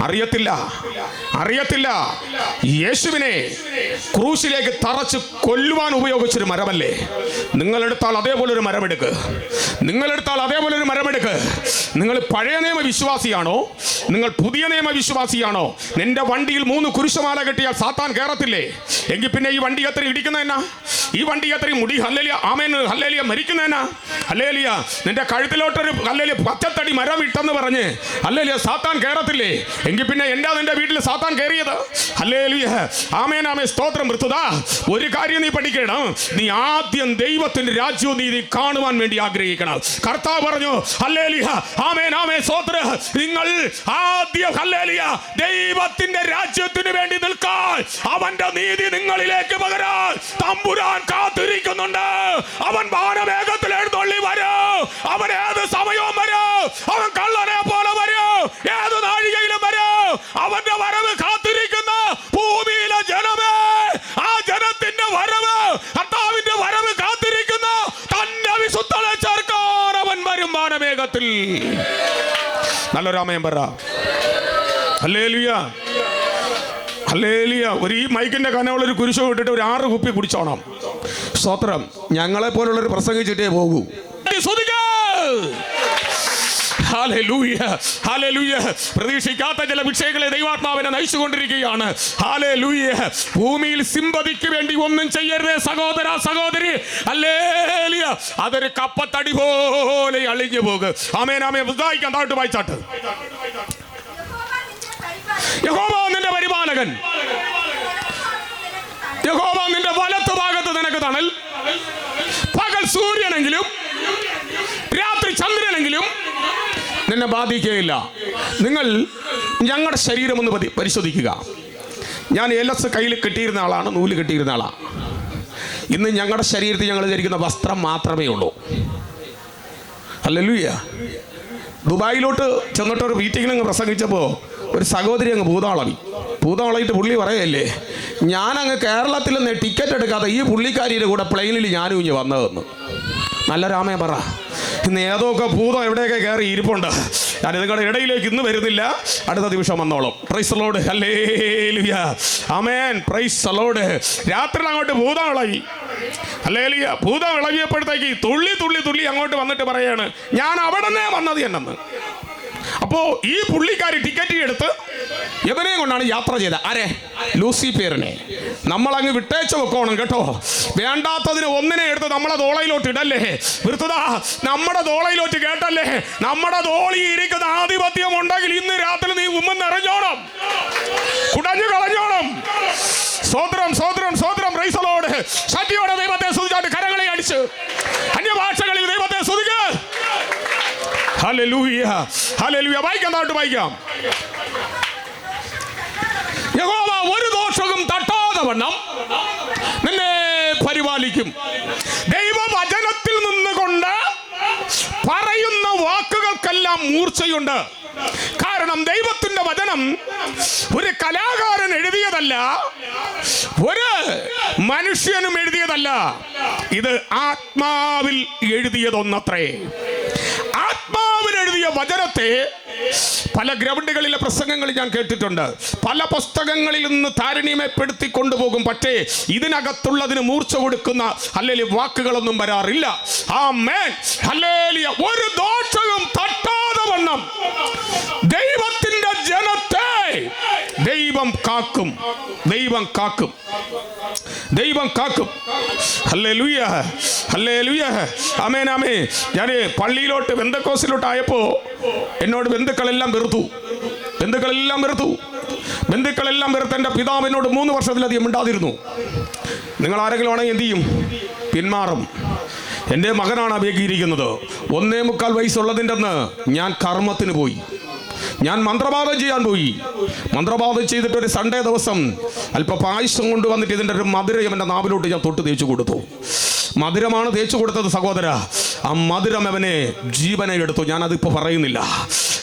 [SPEAKER 1] അറിയത്തില്ല. അറിയത്തില്ല. യേശുവിനെ ക്രൂശിലേക്ക് തറച്ച് കൊല്ലുവാൻ ഉപയോഗിച്ചൊരു മരമല്ലേ? നിങ്ങളെടുത്താൽ അതേപോലെ ഒരു മരമെടുക്ക്. നിങ്ങളെടുത്താൽ അതേപോലെ ഒരു മരമെടുക്ക്. നിങ്ങൾ പഴയ നിയമ വിശ്വാസിയാണോ നിങ്ങൾ പുതിയ നിയമ വിശ്വാസിയാണോ നിന്റെ വണ്ടിയിൽ മൂന്ന് കുരിശുമാല കെട്ടിയാൽ സാത്താൻ കയറത്തില്ലേ എങ്കിൽ പിന്നെ ഈ വണ്ടി എത്ര ഇടിക്കുന്നതെന്നാ ഈ വണ്ടി എത്ര മുടി ഹല്ലേലിയ ആമേൻ ഹല്ലേലിയ മരിക്കുന്നതെന്നാ ഹല്ലേലിയ നിന്റെ കഴുത്തിലോട്ടൊരു ഹല്ലേലിയ പച്ചത്തടി മരം ഇട്ടെന്ന് പറഞ്ഞ് ഹല്ലേലിയ സാത്താൻ കയറത്തില്ലേ എങ്കിൽ പിന്നെ എന്താ നിന്റെ വീട്ടിൽ സാത്താൻ കയറിയത് ഹല്ലേലിയ ആമേൻ ആമേ സ്തോത്രം വൃത്തുത ഒരു കാര്യം നീ പഠിക്കണം. നീ ആദ്യം ദൈവത്തിന്റെ രാജ്യവും നീതി കാണുവാൻ വേണ്ടി ആഗ്രഹിക്കണം. കർത്താവ് പറഞ്ഞു ഹല്ലേലിയ ആമേൻ ആമേ സ്തോത്ര. നിങ്ങൾ ആദ്യം ഹല്ലേലിയ ദൈവത്തിന്റെ രാജ്യത്തിന് വേണ്ടി നിൽക്കാൻ. അവന്റെ നീതി നിങ്ങളിലേക്ക് പകരാൻ. തമ്പുരാൻ കാത്തിരിക്കുന്നുണ്ട്. അവൻ ഭാരവേഗത്തിൽ എഴുന്നള്ളി വരൂ. അവൻ ഏത് സമയവും വരൂ. അവൻ കള്ളനെ പോലെ വരൂ. ഏത് നാഴികയിലും വരൂ. അവന്റെ വരവ് വാനവേഗത്തിൽ നല്ലൊരാമയം പറ. ഹല്ലേലൂയ. ഒരു ഈ മൈക്കിന്റെ കനമുള്ള ഒരു കുരിശോ ഇട്ടിട്ട് ഒരു ആറ് കുപ്പി കുടിച്ചോണം. സ്തോത്രം. ഞങ്ങളെ പോലുള്ളൊരു പ്രസംഗിച്ചിട്ടേ പോകൂ. പ്രതീക്ഷിക്കാത്ത ചില വിഷയങ്ങളെ ദൈവാത്മാവിനെ നയിച്ചുകൊണ്ടിരിക്കുകയാണ്. ഭൂമിയിൽ സിമ്പതിക്ക് വേണ്ടി ഒന്നും ചെയ്യരുത് സഹോദര സഹോദരി. അല്ലേലിയ അതൊരു കപ്പത്തടി പോലെ അളിഞ്ഞു പോകും. ആമേൻ ആമേ വായിക്കാം താഴ്ത്ത് വായിച്ചാട്ട്? യഹോവ നിന്റെ പരിപാലകൻ. യഹോവ നിന്റെ വലത്ത് ഭാഗത്ത് നിനക്ക് തണൽ. പകൽ സൂര്യനെങ്കിലും രാത്രി ചന്ദ്രനെങ്കിലും നിന്നെ ബാധിക്കുകയില്ല. നിങ്ങൾ ഞങ്ങളുടെ ശരീരം ഒന്ന് പരി- പരിശോധിക്കുക. ഞാൻ എൽ എസ് കയ്യിൽ കെട്ടിയിരുന്ന ആളാണ് നൂൽ കെട്ടിയിരുന്ന ആളാണ് ഇന്ന് ഞങ്ങളുടെ ശരീരത്തിൽ ഞങ്ങൾ ധരിക്കുന്ന വസ്ത്രം മാത്രമേ ഉള്ളൂ. അല്ലല്ലൂയ്യ ദുബായിലോട്ട് ചെന്നിട്ട് ഒരു മീറ്റിങ്ങിൽ അങ്ങ് പ്രസംഗിച്ചപ്പോൾ ഒരു സഹോദരി അങ്ങ് ഭൂതാളവി ഭൂതാളയിട്ട് പുള്ളി പറയല്ലേ ഞാനങ്ങ് കേരളത്തിൽ നിന്ന് ടിക്കറ്റ് എടുക്കാതെ ഈ പുള്ളിക്കാരിയുടെ കൂടെ പ്ലെയിനിൽ ഞാനും ഇഞ്ഞ് വന്നതെന്ന്. നല്ല രാമേ പറ. ഇന്ന് ഏതൊക്കെ ഭൂതം എവിടെയൊക്കെ കയറി ഇരിപ്പുണ്ട്? ഞാൻ നിങ്ങളുടെ ഇടയിലേക്ക് ഇന്ന് വരുന്നില്ല. അടുത്ത നിമിഷം വന്നോളും. പ്രൈസ് ലോഡ് അല്ലേ അമേൻ പ്രൈസ് ലോഡ് രാത്രി അങ്ങോട്ട് ഭൂതം ഇളകി. ഹല്ലേലൂയ ഭൂതം ഇളകിയപ്പോഴത്തേക്ക് തുള്ളി തുള്ളി തുള്ളി അങ്ങോട്ട് വന്നിട്ട് പറയാണ് ഞാൻ അവിടെ വന്നത് എന്നെന്ന്. അപ്പോ ഈ പുള്ളിക്കാരി ടിക്കറ്റ് എടുത്ത് എവനെയും കൊണ്ടാണ് യാത്ര ചെയ്തത്? ആരെ? ലൂസി നമ്മൾ അങ്ങ് വിട്ടേച്ച് വെക്കോണം കേട്ടോ. വേണ്ടാത്തതിന് ഒന്നിനെ എടുത്ത് നമ്മളെ തോളയിലോട്ട് ഇടല്ലേ? വൃത്തത നമ്മുടെ തോളയിലോട്ട് കേട്ടല്ലേ? നമ്മുടെ തോളി ഇരിക്കുന്ന ആധിപത്യം ഉണ്ടെങ്കിൽ ഇന്ന് രാത്രി നീ ഉമ്മെന്നിറങ്ങോണം കുടഞ്ഞു കളഞ്ഞോണം. സ്വോത്രം സ്വോത്രം സ്വോത്രം റൈസലോട് ശക്തിയോടെ ദൈവത്തെ സൂചിച്ചാട്ട് കരങ്ങളെ അടിച്ച് അന്യഭാഷകളിൽ ദൈവത്തെ സ്തുതിക്ക് ഹല്ലേലൂയ ഹല്ലേലൂയ വായിക്കാം താട്ട് വായിക്കാം. യഹോവ ഒരു ദോഷവും തട്ടാതെ വണ്ണം. നിന്നെ പരിപാലിക്കും. ദൈവവചനത്തിൽ നിന്നുകൊണ്ട് പറയുന്ന വാക്കുകൾക്കെല്ലാം മൂർച്ചയുണ്ട്. കാരണം ദൈവത്തിന്റെ വചനം ഒരു കലാകാരൻ എഴുതിയതല്ല ഒരു മനുഷ്യനും എഴുതിയതല്ല. ഇത് ആത്മാവിൽ എഴുതിയതൊന്നത്രേ. ആത്മാവിൽ എഴുതിയ വചനത്തെ പല ഗ്രൗണ്ടുകളിലെ പ്രസംഗങ്ങൾ ഞാൻ കേട്ടിട്ടുണ്ട്. പല പുസ്തകങ്ങളിൽ നിന്ന് താരണ്യമയപ്പെടുത്തി കൊണ്ടുപോകും. പക്ഷേ ഇതിനകത്തുള്ളതിന് മൂർച്ച കൊടുക്കുന്ന അല്ലെങ്കിൽ വാക്കുകളൊന്നും വരാറില്ല. ആ മേൻ അല്ലേലിയ ഒരു ദോഷവും തട്ടാതെ വണ്ണം. ദൈവത്തിന്റെ ജനത്തെ ദൈവം കാക്കും. ദൈവം കാക്കും. ദൈവം കാക്കും. അമേനാമേ ഞാൻ ഞാൻ പള്ളിയിലോട്ട് ബന്ധക്കോസിലോട്ട് ആയപ്പോ എന്നോട് ബന്ധുക്കളെല്ലാം വെറുത്തു. ബന്ധുക്കളെല്ലാം വെറുത്തു. ബന്ധുക്കളെല്ലാം വെറുത്ത് എന്റെ പിതാവ് എന്നോട് മൂന്ന് വർഷത്തിലധികം ഉണ്ടാതിരുന്നു നിങ്ങൾ ആരെങ്കിലും ആണെങ്കിൽ എന്ത് ചെയ്യും? പിന്മാറും. എന്റെ മകനാണ് അപേക്ഷിയിരിക്കുന്നത് ഒന്നേ മുക്കാൽ വയസ്സുള്ളതിന്റെ ഞാൻ കർമ്മത്തിന് പോയി. ഞാൻ മന്ത്രവാദം ചെയ്യാൻ പോയി. മന്ത്രവാദം ചെയ്തിട്ട് ഒരു സൺഡേ ദിവസം അല്പ പായസം കൊണ്ട് വന്നിട്ട് ഇതിന്റെ ഒരു മധുരം എന്റെ നാവിലോട്ട് ഞാൻ തൊട്ട് തേച്ചു കൊടുത്തു. മധുരമാണ് തേച്ചു കൊടുത്തത് സഹോദര. ആ മധുരം അവനെ ജീവനെ എടുത്തു. ഞാനതിപ്പോൾ പറയുന്നില്ല.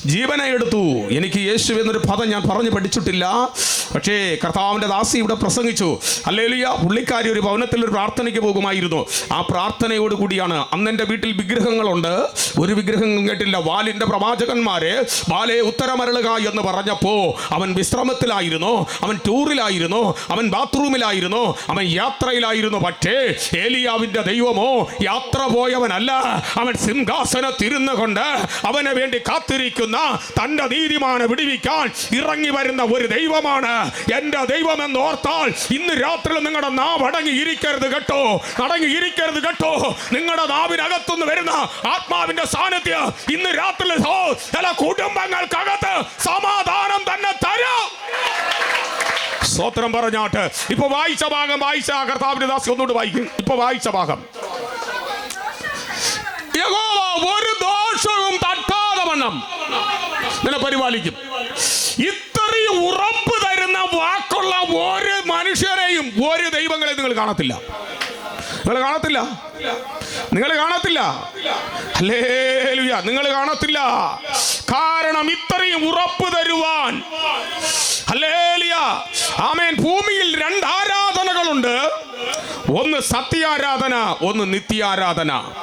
[SPEAKER 1] ജീവനെ എടുത്തു. എനിക്ക് യേശു എന്നൊരു പദം ഞാൻ പറഞ്ഞു പഠിച്ചിട്ടില്ല. പക്ഷേ കർത്താവിന്റെ ദാസി ഇവിടെ പ്രസംഗിച്ചു. അല്ലേലിയ പുള്ളിക്കാരി ഒരു ഭവനത്തിൽ ഒരു പ്രാർത്ഥനയ്ക്ക് പോകുമായിരുന്നു. ആ പ്രാർത്ഥനയോട് കൂടിയാണ്. അന്നെന്റെ വീട്ടിൽ വിഗ്രഹങ്ങളുണ്ട്. ഒരു വിഗ്രഹം കേട്ടില്ല. വാലിന്റെ പ്രവാചകന്മാരെ ബാലെ ഉത്തരമരളുക എന്ന് പറഞ്ഞപ്പോൾ അവൻ വിശ്രമത്തിലായിരുന്നു. അവൻ ടൂറിലായിരുന്നു. അവൻ ബാത്റൂമിലായിരുന്നു. അവൻ യാത്രയിലായിരുന്നു. പക്ഷേ ഏലിയാവിന്റെ ദൈവമോ യാത്ര പോയവനല്ല. അവൻ സിംഹാസനത്തിരുന്നു കൊണ്ട് അവനെ വേണ്ടി കാത്തിരിക്കുന്ന തന്റെ നീതിമാനെ വിടിവിക്കാൻ ഇറങ്ങി വരുന്ന ഒരു ദൈവമാണ്. എന്റെ ദൈവം എന്ന് ഓർത്താൽ ഇന്ന് രാത്രി നിങ്ങളുടെ നാവ് അടങ്ങി ഇരിക്കരുത് കേട്ടോ. അടങ്ങി ഇരിക്കരുത് കേട്ടോ. നിങ്ങളുടെ നാവിനകത്തുനിന്ന് വരുന്ന ആത്മാവിന്റെ സാന്നിധ്യം ഇന്ന് രാത്രി ചില കുടുംബങ്ങൾക്കകത്ത് സമാധാനം തന്നെ തരും. സ്തോത്രം പറഞ്ഞാട്ട്. ഇപ്പൊ വായിച്ച ഭാഗം വായിച്ച കർത്താവിന്റെ ദാസി ഒന്നുകൊണ്ട് വായിക്കും. ഇപ്പൊ വായിച്ച ഭാഗം. ഒരു ദോഷവും തട്ടാതെ വണ്ണം. നിന്നെ പരിപാലിക്കും. ഇത്രയും ഉറപ്പ് തരുന്ന വാക്കുള്ള ഒരു മനുഷ്യരെയും ഒരു ദൈവങ്ങളെ നിങ്ങൾ കാണത്തില്ല. നിങ്ങൾ കാണത്തില്ല? നിങ്ങൾ കാണത്തില്ല? ഹല്ലേലൂയ. നിങ്ങൾ കാണത്തില്ല. കാരണം ഇത്രയും ഉറപ്പ് തരുവാൻ. ഹല്ലേലൂയ. ആമേൻ. ഭൂമിയിൽ രണ്ട് ആരാധനകളുണ്ട്. ഒന്ന് സത്യാരാധന ഒന്ന് നിത്യാരാധന.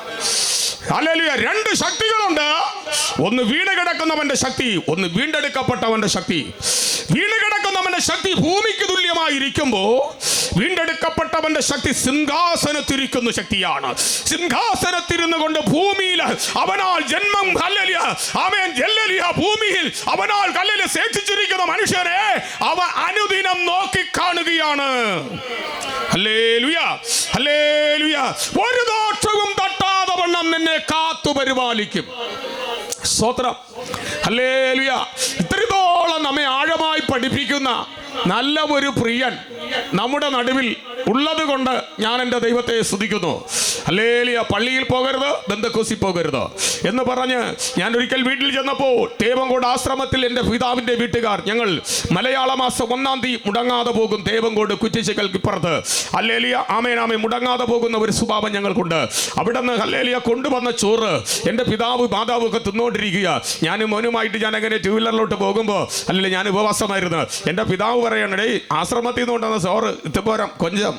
[SPEAKER 1] ഹല്ലേലൂയ. രണ്ട് ശക്തികളുണ്ട്. ഒന്ന് വീണ് കിടക്കുന്നവന്റെ ശക്തി ഒന്ന് വീണ്ടെടുക്കപ്പെട്ടവന്റെ ശക്തി. വീണ് കിടക്കുന്നവന്റെ ശക്തി ഭൂമിക്ക് തുല്യമായിരിക്കുമ്പോ വീണ്ടെടുക്കപ്പെട്ടവന്റെ ശക്തി സിംഹാസനത്തിരിക്കുന്ന ശക്തിയാണ്. സിംഹാസനത്തിരുന്ന് കൊണ്ട് ഭൂമിയിൽ അവനാൽ ജന്മം കല്ലലിയ അവൻ ജല്ലലിയ ഭൂമിയിൽ അവനാൽ കല്ലിൽ ശേഷിച്ചിരിക്കുന്ന മനുഷ്യരെ അവ അനുദിനം നോക്കി കാണുകയാണ് ഒരു ദോഷവും തട്ടാതെ വണ്ണം നിന്നെ കാത്തു പരിപാലിക്കും. സ്തോത്രം. ഹല്ലേലൂയ. ഇത്രത്തോളം നമ്മെ ആഴമായി പഠിപ്പിക്കുന്ന നല്ല ഒരു പ്രിയൻ നമ്മുടെ നടുവിൽ ഉള്ളത് കൊണ്ട് ഞാൻ എന്റെ ദൈവത്തെ സ്തുതിക്കുന്നു. ഹല്ലേലൂയ പള്ളിയിൽ പോകരുത് ബന്ധക്കൂസി പോകരുത്. എന്ന് പറഞ്ഞ് ഞാൻ ഒരിക്കൽ വീട്ടിൽ ചെന്നപ്പോൾ ദേവങ്കോട് ആശ്രമത്തിൽ എന്റെ പിതാവിന്റെ വീട്ടുകാർ ഞങ്ങൾ മലയാള മാസം ഒന്നാം തീയതി മുടങ്ങാതെ പോകും തേവങ്കോട് കുറ്റിച്ചക്കൽക്കിപ്പുറത്ത് അല്ലേലിയ ആമേനാമേ മുടങ്ങാതെ പോകുന്ന ഒരു സ്വഭാവം ഞങ്ങൾക്കുണ്ട്. അവിടെ നിന്ന് അല്ലേലിയ കൊണ്ടുവന്ന ചോറ് എന്റെ പിതാവ് മാതാവ് ഒക്കെ തിന്നുകൊണ്ടിരിക്കുക ഞാൻ മോനുമായിട്ട് ഞാൻ അങ്ങനെ ടൂ വീലറിലോട്ട് പോകുമ്പോൾ അല്ലെങ്കിൽ ഞാൻ ഉപവാസമായിരുന്നു. എന്റെ പിതാവ് പറയണേ ആശ്രമത്തിൽ നിന്ന് കൊണ്ടുവന്ന ചോറ് ഇത്തിപ്പോരം കൊഞ്ചം.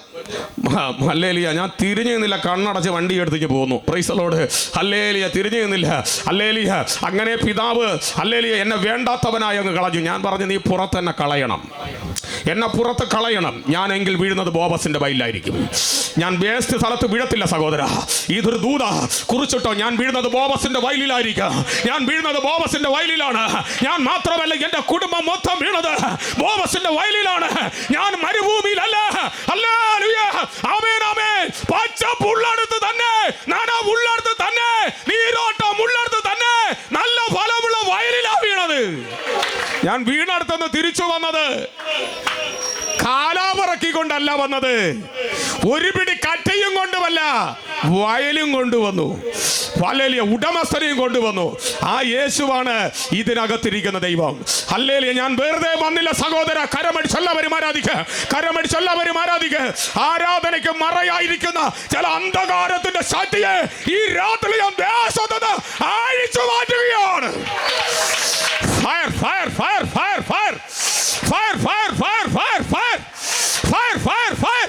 [SPEAKER 1] അല്ലേലിയ ഞാൻ തിരിഞ്ഞു നിന്നില്ല. കണ്ണടച്ച് വണ്ടി എടുത്തേക്ക് പോകുന്നു പ്രൈസലോട് അല്ലേലിയ തിരിഞ്ഞു നിന്നില്ല. അല്ലേലിയ അങ്ങനെ പിതാവ് അല്ലേലിയ എന്നെ വേണ്ടാത്തവനായി അങ്ങ് കളഞ്ഞു. ഞാൻ പറഞ്ഞു നീ പുറത്തന്നെ കളയണം. എന്നെ പുറത്ത് കളയണം. ഞാനെങ്കിൽ വീഴുന്നത് ബോബസിന്റെ ബൈലായിരിക്കും ഞാൻ വേസ്റ്റ് സ്ഥലത്ത് വീഴത്തില്ല സഹോദര. ഇതൊരു ദൂത. കുറിച്ചിട്ടോ ഞാൻ വീഴുന്നത് ബോബസിന്റെ വയലിലായിരിക്കും. ഞാൻ വീഴുന്നത് ബോബസിന്റെ വയലിലാണ്. ഞാൻ മാത്രമല്ല എന്റെ കുടുംബം മൊത്തം വീണത് ബോബസിന്റെ വയലിലാണ്. ഞാൻ മരുഭൂമിയിലല്ല. തന്നെ തന്നെ തന്നെ നല്ല ഫലമുള്ള വയലിലാ വീണത്. ഞാൻ വീണടുത്തുനിന്ന് തിരിച്ചു വന്നത്. കാലാപറക്കിക്കൊണ്ടല്ല വന്നത്. ഒരു പിടി കറ്റയും കൊണ്ടുമല്ല വയലും കൊണ്ടുവന്നു. വലലിയ ഉടമസ്ഥനെയും കൊണ്ടുവന്നു. ആ യേശുവാണ് ഇതിനകത്തിരിക്കുന്ന ദൈവം. അല്ലേലിയ ഞാൻ വെറുതെ വന്നില്ല സഹോദര കരമടിച്ചെല്ലാവരും ആരാധിക്ക കരമടിച്ചെല്ലാവരും ആരാധിക്ക. ആരാധനയ്ക്ക് മറയായിരിക്കുന്ന ചില അന്ധകാരത്തിന്റെ ശക്തിയെ ഈ രാത്രി ഞാൻ ദേശത്ത് അഴിച്ചു മാറ്റുകയാണ്. Fire fire fire fire fire fire fire fire fire fire fire fire fire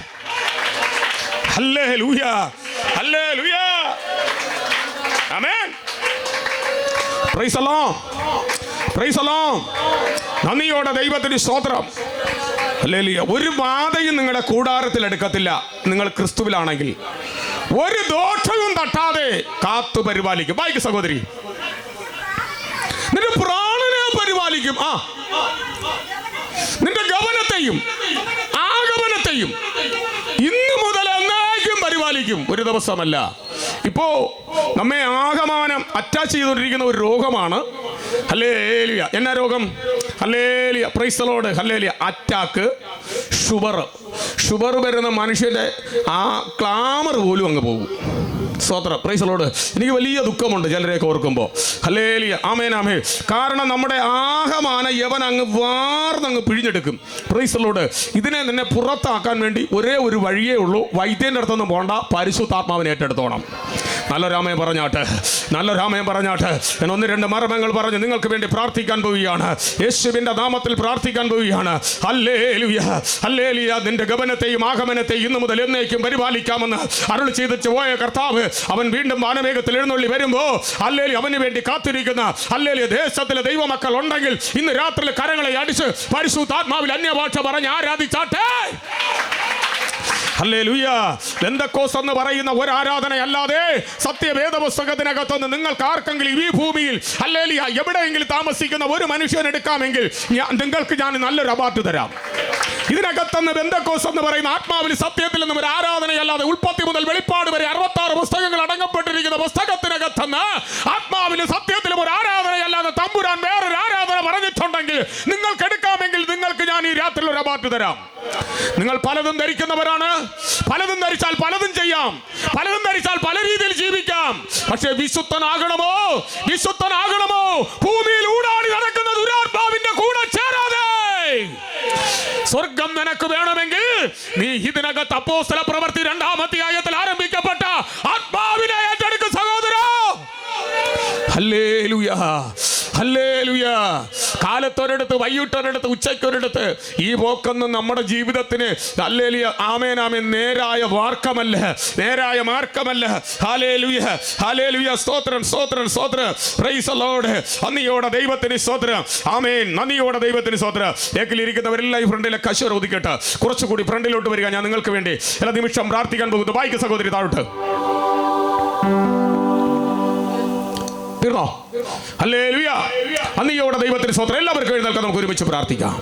[SPEAKER 1] hallelujah hallelujah ആമേൻ പ്രൈസ് അലോം പ്രൈസ് അലോം നന്ദിയോടെ ദൈവത്തിന് സ്തോത്രം. ഹല്ലേലൂയ ഒരു ബാധയും നിങ്ങളുടെ കൂടാരത്തിൽ എടുക്കത്തില്ല. നിങ്ങൾ ക്രിസ്തുവിലാണെങ്കിൽ. ഒരു ദോഷവും തട്ടാതെ കാത്തു പരിപാലിക്കും. വായിക്കും സഹോദരി നിന്റെ പ്രാണനെ പരിപാലിക്കും ആ. നിന്റെ ഗമനത്തെയും ആഗമനത്തെയും ഇന്ന് മുതൽ എന്നേക്കും പരിപാലിക്കും. ഒരു ദിവസമല്ല. ഇപ്പോ നമ്മെ ആകമാനം അറ്റാച്ച് ചെയ്തുകൊണ്ടിരിക്കുന്ന ഒരു രോഗമാണ്. ഹല്ലേലിയ. എന്നാ രോഗം? ഹല്ലേലിയ. പ്രൈസലോട് ഹല്ലേലിയ. അറ്റാക്ക് ഷുഗർ ഷുഗർ വരുന്ന മനുഷ്യന്റെ ആ ക്ലാമർ പോലും അങ്ങ് പോകും. സ്തോത്രം. പ്രൈസലോട് എനിക്ക് വലിയ ദുഃഖമുണ്ട് ചിലരെയൊക്കെ ഓർക്കുമ്പോൾ ഹലേലിയ ആമേൻ ആമേ കാരണം നമ്മുടെ ആഹമാന യവൻ അങ്ങ് വാർന്നങ്ങ് പിഴിഞ്ഞെടുക്കും. പ്രൈസലോട് ഇതിനെ നിന്നെ പുറത്താക്കാൻ വേണ്ടി ഒരേ ഒരു വഴിയേ ഉള്ളൂ. വൈദ്യന്റെ അടുത്തൊന്നും പോണ്ട. പരിശുദ്ധാത്മാവിനെ ഏറ്റെടുത്തോണം. നല്ല രാമയം പറഞ്ഞാട്ട്. നല്ല രാമയം പറഞ്ഞാട്ട്. ഞാൻ ഒന്ന് രണ്ട് മർമ്മങ്ങൾ പറഞ്ഞ് നിങ്ങൾക്ക് വേണ്ടി പ്രാർത്ഥിക്കാൻ പോവുകയാണ്. യേശുവിന്റെ നാമത്തിൽ പ്രാർത്ഥിക്കാൻ പോവുകയാണ്. അല്ലേലുയ അല്ലേലിയ നിന്റെ ഗമനത്തെയും ആഗമനത്തെയും ഇന്നു മുതൽ എന്നേക്കും പരിപാലിക്കാമെന്ന് അരുൾ ചെയ്ത് പോയ കർത്താവ് അവൻ വീണ്ടും വാനവേഗത്തിൽ എഴുന്നള്ളി വരുമ്പോ അല്ലേലി അവന് വേണ്ടി കാത്തിരിക്കുന്ന അല്ലേലി ദേശത്തിലെ ദൈവമക്കൾ ഉണ്ടെങ്കിൽ ഇന്ന് രാത്രി കരങ്ങളെ അടിച്ച് പരിശുദ്ധാത്മാവിൽ അന്യഭാഷ പറഞ്ഞ് ആരാധിച്ചാട്ടെ? ഹല്ലേലൂയ. ബന്ധക്കോസ് എന്ന് പറയുന്ന ഒരു ആരാധനയല്ലാതെ സത്യവേദ പുസ്തകത്തിനകത്തുനിന്ന് നിങ്ങൾക്ക് ആർക്കെങ്കിലും ഈ ഭൂമിയിൽ അല്ലേലിയ എവിടെയെങ്കിലും താമസിക്കുന്ന ഒരു മനുഷ്യൻ എടുക്കാമെങ്കിൽ ഞാൻ നിങ്ങൾക്ക് ഞാൻ നല്ലൊരു അവാർഡ് തരാം. ഇതിനകത്തുനിന്ന് ബന്ധക്കോസ് എന്ന് പറയുന്ന ആത്മാവിൽ സത്യത്തിൽ നിന്നും ഒരു ആരാധനയല്ലാതെ ഉൽപ്പത്തി മുതൽ വെളിപ്പാട് വരെ അറുപത്താറ് പുസ്തകങ്ങൾ അടങ്ങപ്പെട്ടിരിക്കുന്ന പുസ്തകത്തിനകത്തുനിന്ന് ആത്മാവിൽ സത്യത്തിലും ഒരു ആരാധനയല്ലാതെ തമ്പുരാൻ വേറൊരു ആരാധന പറഞ്ഞിട്ടുണ്ടെങ്കിൽ നിങ്ങൾക്ക് എടുക്കാമെങ്കിൽ നിങ്ങൾക്ക് ഞാൻ ഈ രാത്രിയിൽ ഒരു അവാർഡ് തരാം. നിങ്ങൾ പലതും ധരിക്കുന്നവരാണ്. പലതും ധരിച്ചാൽ പലതും ചെയ്യാം. പലതും ധരിച്ചാൽ പല രീതിയിൽ ജീവിക്കാം. പക്ഷെ വിശുദ്ധനാകണമോ? വിശുദ്ധനാകണമോ? ഭൂമിയിൽ ഊടാടി നടക്കുന്ന ദുരാത്മാവിന്റെ കൂടെ ചേരാതെ. സ്വർഗം നിനക്ക് വേണമെങ്കിൽ നീ ഇതിനകത്ത് അപ്പോസ്തല പ്രവർത്തി രണ്ടാമത്തെ ആയത്തിൽ ആരംഭിക്കപ്പെട്ട ആത്മാവിനെ ഏറ്റെടുക്കും സഹോദര. ഹല്ലേലൂയ. ഹല്ലേലൂയ. കാലത്തൊരിടത്ത് വൈകിട്ടൊരിടത്ത് ഉച്ചയ്ക്കൊരിടത്ത് ഈ പോക്കൊന്നും നമ്മുടെ ജീവിതത്തിന് അല്ലേലിയ ആമേൻ നേരായ വാർക്കമല്ല നേരായ മാർക്കമല്ല. ഹാലേലുയ ഹാലേലുയ സ്തോത്രം സ്തോത്രം സ്തോത്രം. പ്രൈസ് ലോഡ് നന്ദിയോടെ ദൈവത്തിന് സ്തോത്രം. ആമേൻ. നന്ദിയോടെ ദൈവത്തിന് സ്തോത്രം. ഏക്കിലിരിക്കുന്നവരെല്ലാം ഈ ഫ്രണ്ടിലെ കശുവർ ഒതുക്കിട്ട്. കുറച്ചുകൂടി ഫ്രണ്ടിലോട്ട് വരിക ഞാൻ നിങ്ങൾക്ക് വേണ്ടി. എല്ലാ നിമിഷം പ്രാർത്ഥിക്കാൻ പോകുന്നു. വായിക്ക് സഹോദരി താഴോട്ട്. തീർന്നോ? അല്ലേ ലുയ അന്നിയോടെ ദൈവത്തിന് സ്വത്രം എല്ലാവർക്കും എഴുന്നേൽക്കാൻ നമുക്ക് ഒരുമിച്ച് പ്രാർത്ഥിക്കാം.